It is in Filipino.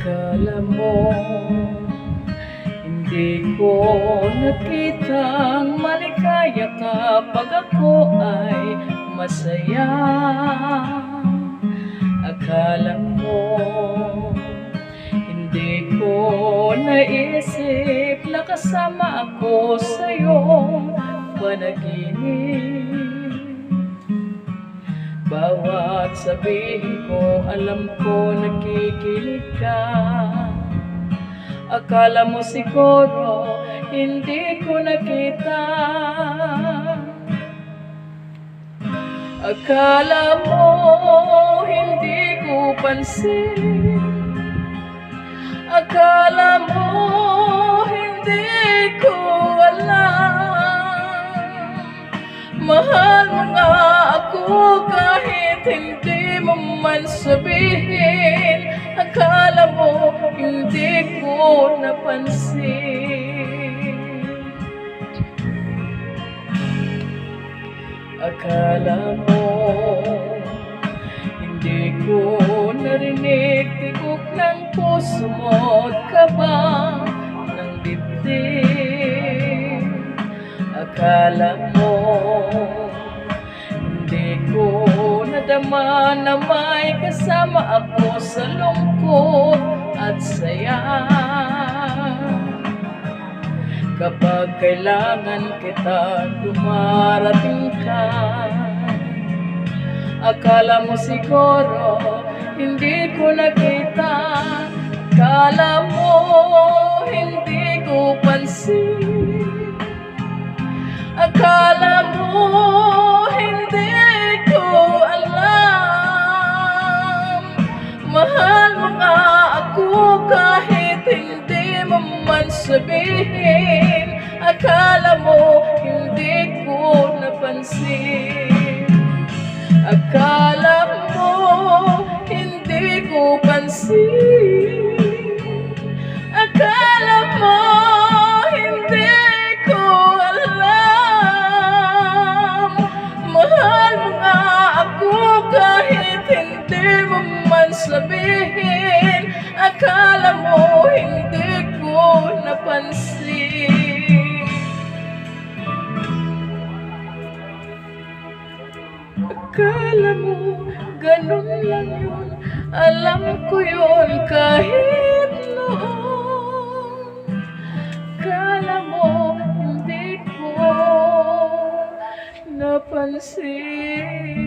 akala mo Hindi ko nakitang malikaya kapag ako ay masaya. Akala mo Hindi ko naisip na kasama ako sa iyong panaginip. Bawat sabihin ko, alam ko nakikilig Akala mo siguro, hindi ko nakita. Akala mo, hindi ko pansin. Akala mo, hindi ko alam. Mahal mo nga ako kahit hindi mo man sabihin hindi ko napansin. Akala mo hindi ko narinig. Tibok ng puso mo at kaba ng dibdib Akala mo Hindi ko nadama na may kasama ako sa lungkot kailangan kita, dumarating ka. Akala mo siguro, hindi ko nakita. Akala mo, hindi ko pansin. Akala mo hindi ko alam. Mahal mo nga ako kahit hindi mo man sabihin Akala mo hindi ko napansin. Akala mo hindi ko pansin. Akala mo hindi ko alam. Mahal mo nga ako kahit hindi mo man sabihin. Akala Akala mo ganun lang yun. Alam ko yun kahit noon. Akala mo hindi ko napansin